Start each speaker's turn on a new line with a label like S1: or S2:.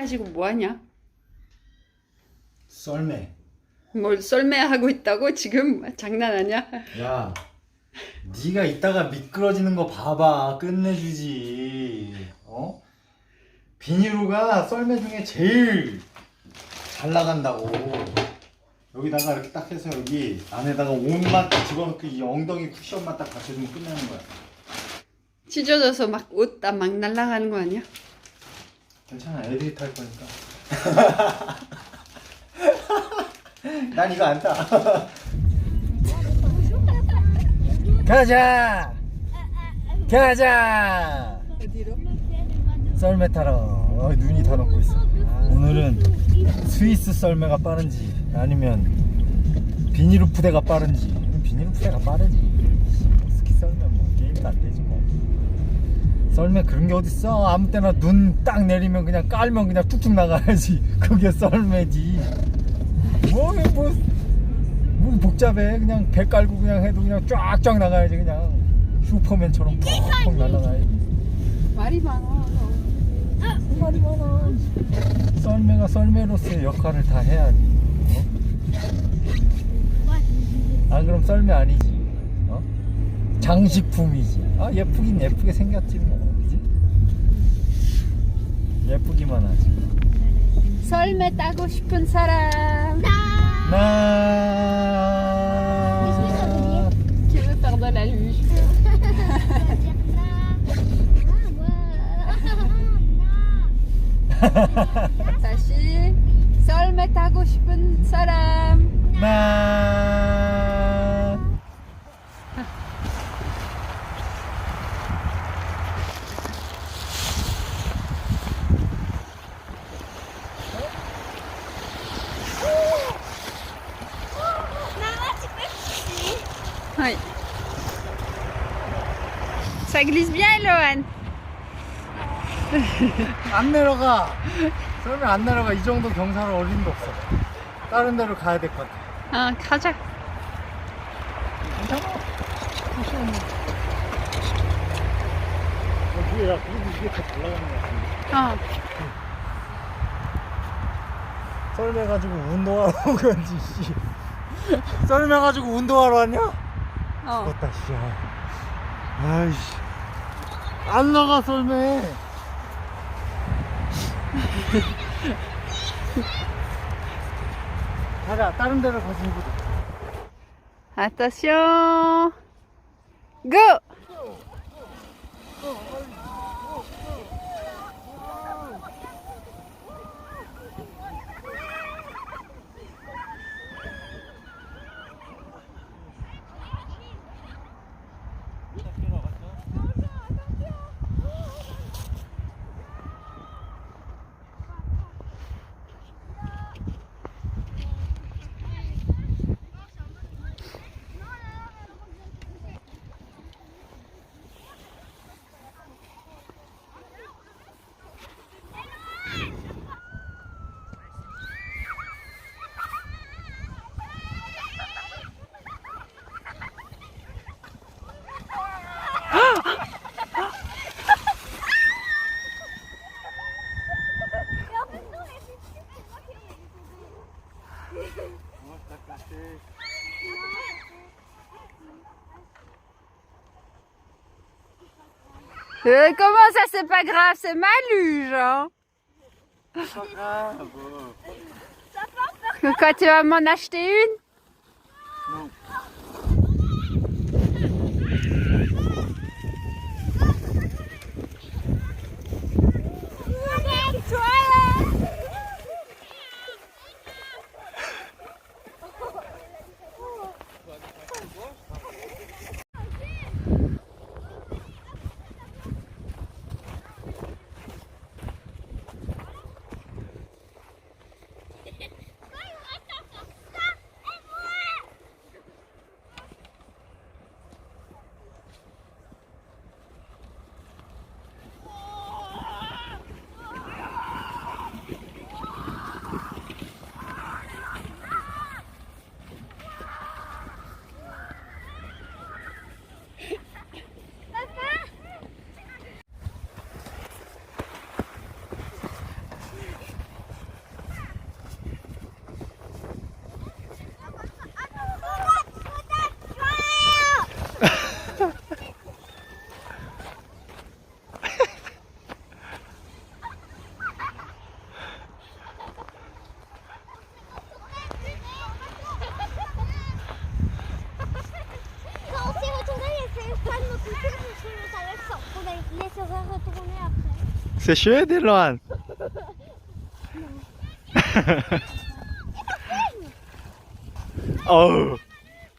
S1: 가지고 뭐하냐?
S2: 썰매.
S1: 뭘 썰매하고 있다고 지금 장난하냐?
S2: 야, 네가 이따가 미끄러지는 거 봐봐. 끝내주지. 어? 비닐루가 썰매 중에 제일 잘 나간다고. 여기다가 이렇게 딱 해서 여기 안에다가 옷만 딱 집어넣고 이 엉덩이 쿠션만 딱 받쳐주면 끝나는 거야.
S1: 찢어져서 막 옷 다 막 날아가는 거 아니야?
S2: 괜찮아, 애들이 탈 거니까. 난 이거 안 타. 가자! 가자!
S1: 어디로?
S2: 썰매 타러 어, 눈이 다 녹고 있어 오늘은 스위스 썰매가 빠른지 아니면 비닐루 푸대가 빠른지 비닐루 푸대가 빠르지 스키 썰매 뭐 게임도 안 되지 뭐 썰매 그런 게 어딨어 아무 때나 눈 딱 내리면 그냥 깔면 그냥 툭툭 나가야지 그게 썰매지 뭐, 뭐, 뭐 복잡해 그냥 배 깔고 그냥 해도 그냥 쫙쫙 나가야지 그냥 슈퍼맨처럼 퍽퍽 날아가야지
S1: 말이 많아. 너.
S2: 말이 많아. 썰매가 썰매로서의 역할을 다 해야지. 어? 안 그럼 썰매 아니지. 어? 장식품이지. 아 예쁘긴 예쁘게 생겼지 뭐. 그지? 예쁘기만 하지.
S1: 썰매 타고 싶은 사람.
S2: 나.
S1: Qui veut faire de la luge? 다시 썰매 타고 싶은 사람.
S2: 나.
S1: Oui. Ça glisse bien, Lohan.
S2: 안 내려가. 썰매 안 내려가. 이 정도 경사로 어림도 없어. 다른 데로 가야 될 것 같아.
S1: 아, 가자.
S2: 괜찮아. 어, 뭐야, 그래도 이게 더잘 나가는 것 같은데.
S1: 어.
S2: 썰매 가지고 운동하러 온 건지, 씨. 썰매 가지고 운동하러 왔냐?
S1: 어.
S2: 죽었다, 씨. 아이씨. 안 나가, 썰매. 가자, 다른 데로 가서 해보자.
S1: Attention. Go. Okay. Euh, comment ça, c'est pas grave, c'est ma luge, hein. Quoi, tu vas m'en acheter une?
S2: Non. neyse rotunu yaptı. Você oh!